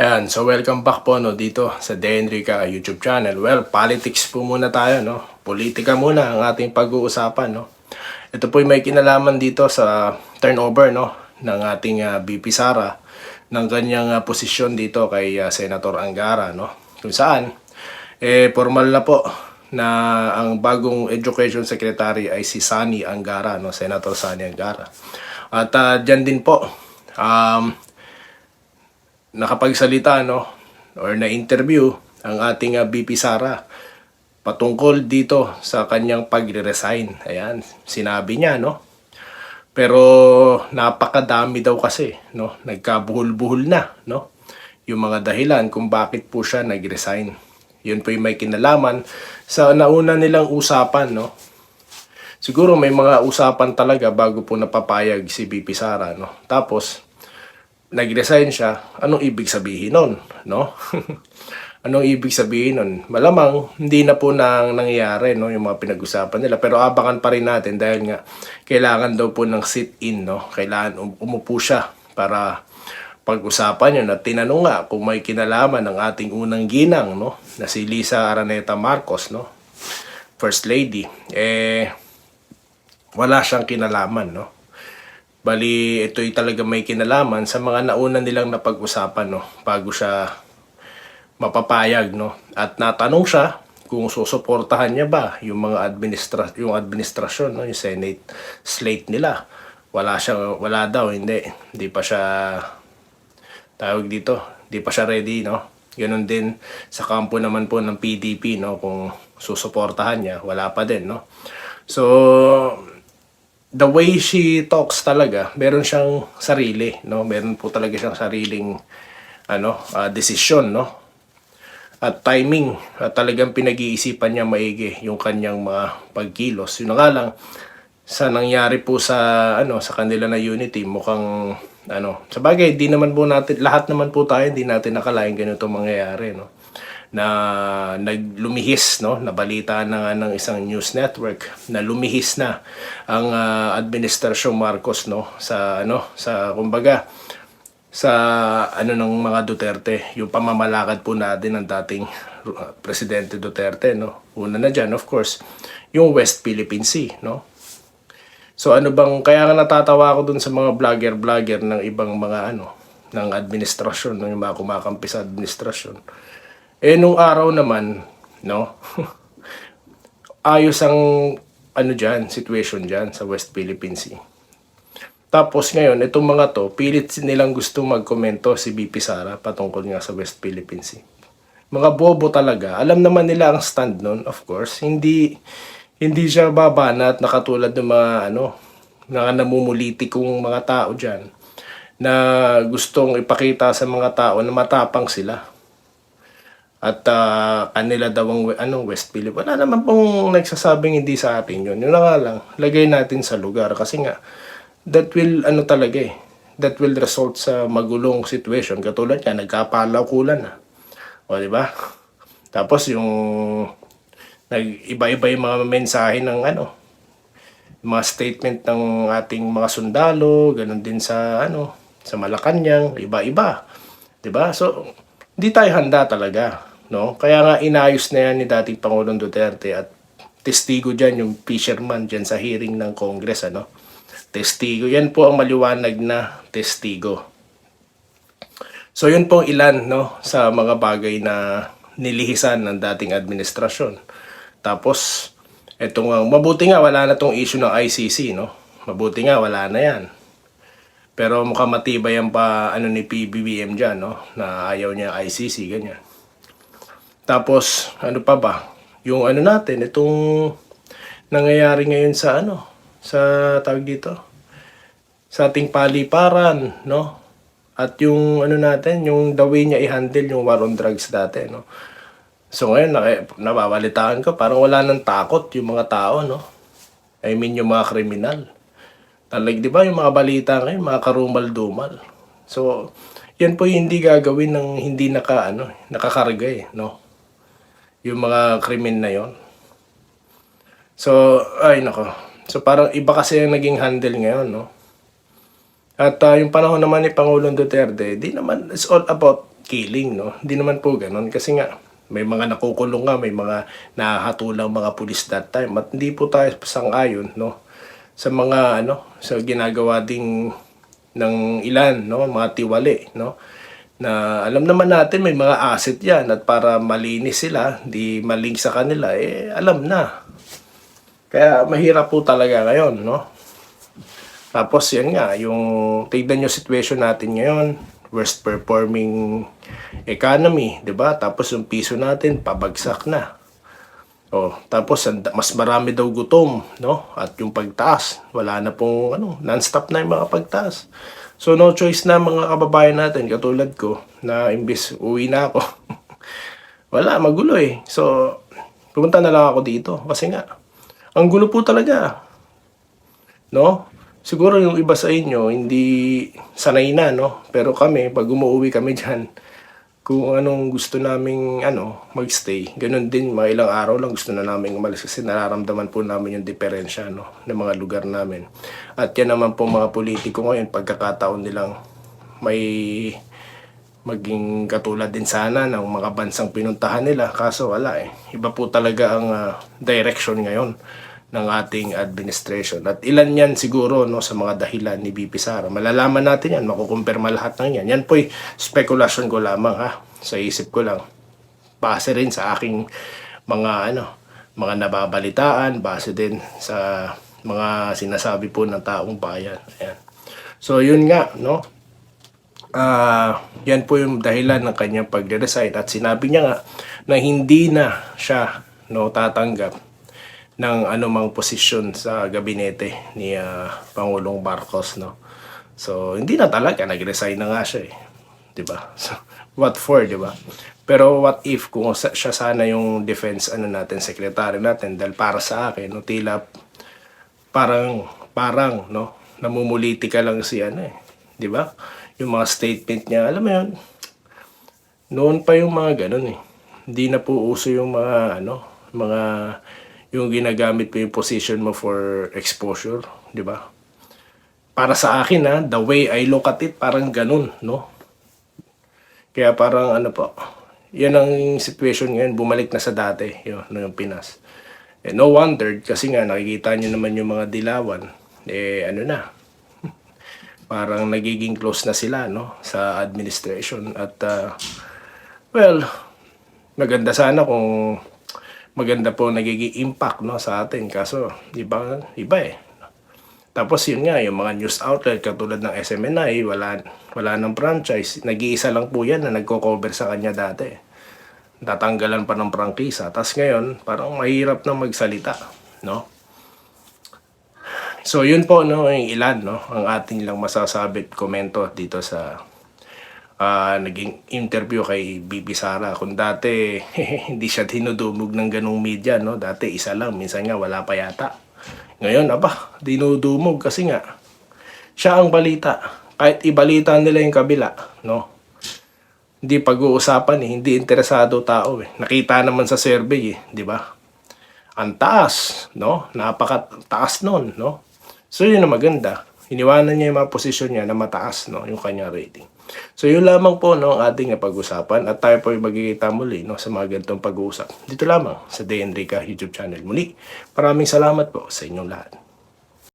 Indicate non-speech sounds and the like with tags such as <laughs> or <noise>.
Ayan, so welcome back po no dito sa Denrica YouTube channel. Well, politics po muna tayo no. Politika muna ang ating pag-uusapan no. Ito po may kinalaman dito sa turnover no ng ating ah, BP Sara ng kanyang ah, posisyon dito kay ah, Senator Angara no. Kung saan eh formal na po na ang bagong education secretary ay si Sani Angara no, Senator Sani Angara. At ah, dyan din po um, nakapagsalita no or na-interview ang ating uh, BP Sara patungkol dito sa kanyang pagre-resign. Ayan, sinabi niya no. Pero napakadami daw kasi no, nagkabuhol-buhol na no yung mga dahilan kung bakit po siya nag-resign. Yun po yung may kinalaman sa nauna nilang usapan no. Siguro may mga usapan talaga bago po napapayag si BP Sara no. Tapos nag-resign siya, anong ibig sabihin nun? No? <laughs> anong ibig sabihin nun? Malamang, hindi na po nang nangyayari no, yung mga pinag-usapan nila. Pero abangan pa rin natin dahil nga kailangan daw po ng sit-in. No? Kailangan um- umupo siya para pag-usapan yun. At tinanong nga kung may kinalaman ng ating unang ginang no, na si Lisa Araneta Marcos, no? First Lady. Eh, wala siyang kinalaman, no? Bali, ito'y talaga may kinalaman sa mga nauna nilang napag-usapan, no? Bago siya mapapayag, no? At natanong siya kung susuportahan niya ba yung mga administra yung administrasyon, no? Yung Senate slate nila. Wala siya, wala daw, hindi. Hindi pa siya tawag dito, hindi pa siya ready, no? Ganun din sa kampo naman po ng PDP, no? Kung susuportahan niya, wala pa din, no? So, the way she talks talaga, meron siyang sarili, no? Meron po talaga siyang sariling ano, ah, desisyon, no? At timing, at talagang pinag-iisipan niya maigi yung kanyang mga pagkilos. Yun nga lang sa nangyari po sa ano sa kanila na unity mukhang ano sa bagay di naman po natin lahat naman po tayo hindi natin nakalain ganito mangyayari no na naglumihis no? Nabalita na nga ng isang news network na lumihis na ang ah, administrasyong Marcos no? Sa ano? Sa kumbaga sa ano ng mga Duterte yung pamamalakad po natin ng dating uh, presidente Duterte no? Una na diyan of course yung West Philippine Sea no? So ano bang kaya nga natatawa ako dun sa mga vlogger-vlogger ng ibang mga ano ng administrasyon, yung mga kumakampi sa administrasyon. Eh nung araw naman, no. <laughs> ayos ang ano diyan, situation diyan sa West Philippine Sea. Tapos ngayon, itong mga to, pilit nilang gusto magkomento si BP Sara patungkol nga sa West Philippine Sea. Mga bobo talaga. Alam naman nila ang stand nun, of course. Hindi hindi siya babanat na katulad ng mga ano, mga namumulitikong mga tao diyan na gustong ipakita sa mga tao na matapang sila. At ah, kanila daw ang ano, West Philippines. Wala naman pong nagsasabing hindi sa atin yun. Yun na nga lang, lagay natin sa lugar. Kasi nga, that will, ano talaga eh, that will result sa magulong situation. Katulad yan, nagkapalawkulan na. O, di ba? Tapos yung nag-iba-iba yung mga mensahe ng ano, mga statement ng ating mga sundalo, ganun din sa ano, sa Malacanang, iba-iba. 'Di ba? So, hindi tayo handa talaga, no? Kaya nga inayos na yan ni dating Pangulong Duterte at testigo diyan yung fisherman diyan sa hearing ng Congress, ano? Testigo. Yan po ang maliwanag na testigo. So yun pong ilan no sa mga bagay na nilihisan ng dating administrasyon. Tapos etong uh, mabuti nga wala na tong issue ng ICC no. Mabuti nga wala na 'yan. Pero mukhang matibay ang pa ano ni PBBM diyan no na ayaw niya ICC ganyan. Tapos ano pa ba? Yung ano natin itong nangyayari ngayon sa ano sa tawag dito sa ating paliparan no at yung ano natin, yung the way niya i-handle yung war on drugs dati, no. So ngayon, nababalitaan ko, parang wala nang takot yung mga tao, no. I mean, yung mga kriminal. Talag, di ba, yung mga balita ngayon, mga karumal-dumal. So, yan po yung hindi gagawin ng hindi naka, ano, nakakarga eh, no. Yung mga krimen na yon. So, ay nako. So, parang iba kasi yung naging handle ngayon, no. At ah, yung panahon naman ni Pangulong Duterte, di naman, it's all about killing, no? Hindi naman po ganun kasi nga may mga nakukulong nga, may mga nahatulang mga pulis that time at hindi po tayo sang-ayon, no? Sa mga ano, sa ginagawa ding ng ilan, no, mga tiwali, no? Na alam naman natin may mga asset 'yan at para malinis sila, di maling sa kanila eh alam na. Kaya mahirap po talaga ngayon, no? Tapos yan nga, yung tignan nyo situation natin ngayon, worst performing economy, 'di ba? Tapos yung piso natin pabagsak na. Oh, tapos mas marami daw gutom, no? At yung pagtaas, wala na pong ano, non-stop na yung mga pagtaas. So no choice na mga kababayan natin katulad ko na imbis uwi na ako. <laughs> wala, magulo eh. So pumunta na lang ako dito kasi nga ang gulo po talaga. No? Siguro yung iba sa inyo hindi sanay na, no? Pero kami pag umuwi kami diyan, kung anong gusto naming ano, magstay. Ganun din, mga ilang araw lang gusto na namin umalis kasi nararamdaman po namin yung diferensya no, ng mga lugar namin. At yan naman po mga politiko ngayon, pagkakataon nilang may maging katulad din sana ng mga bansang pinuntahan nila. Kaso wala eh. Iba po talaga ang ah, direction ngayon ng ating administration. At ilan yan siguro no, sa mga dahilan ni BP Sara. Malalaman natin yan, makukumpirma lahat ng yan. Yan po'y speculation ko lamang ha, sa isip ko lang. Base rin sa aking mga ano, mga nababalitaan, base din sa mga sinasabi po ng taong bayan. Ayan. So yun nga, no? Ah, yan po yung dahilan ng kanyang pagre-resign at sinabi niya nga na hindi na siya no tatanggap ng anumang posisyon sa gabinete ni ah, Pangulong Marcos no. So hindi na talaga nag-resign na nga siya eh. 'Di ba? <laughs> So what for, 'di ba? Pero what if kung siya sana yung defense ano natin secretary natin dahil para sa akin no tila parang parang no namumuliti ka lang si ano eh 'di ba yung mga statement niya alam mo yun noon pa yung mga ganun eh hindi na po uso yung mga ano mga yung ginagamit mo yung position mo for exposure 'di ba para sa akin ha the way I look at it parang ganun no kaya parang ano po, yan ang situation ngayon, bumalik na sa dati, yun, no, yung Pinas. Eh, no wonder, kasi nga nakikita nyo naman yung mga dilawan, eh ano na, <laughs> parang nagiging close na sila no, sa administration. At ah, well, maganda sana kung maganda po nagiging impact no, sa atin. Kaso, iba, iba eh. Tapos yun nga, yung mga news outlet katulad ng SMNI, wala, wala ng franchise. Nag-iisa lang po yan na nagko-cover sa kanya dati. Tatanggalan pa ng prangkisa. Tapos ngayon, parang mahirap na magsalita. No? So yun po, no, yung ilan, no, ang ating lang masasabi at komento dito sa ah, naging interview kay Bibi Sara. Kung dati <laughs> hindi siya dinudumog ng ganong media, no? Dati isa lang, minsan nga wala pa yata. Ngayon, aba, dinudumog kasi nga siya ang balita. Kahit ibalita nila yung kabila, no? Hindi pag-uusapan eh, hindi interesado tao eh. Nakita naman sa survey eh, di ba? Ang taas, no? Napakataas nun, no? So yun ang maganda. Iniwanan niya yung mga posisyon niya na mataas, no? Yung kanyang rating. So yun lamang po, no? Ang ating pag-usapan. At tayo po ay magkikita muli, no? Sa mga ganitong pag-uusap. Dito lamang sa The Enrica YouTube channel. Muli, maraming salamat po sa inyong lahat.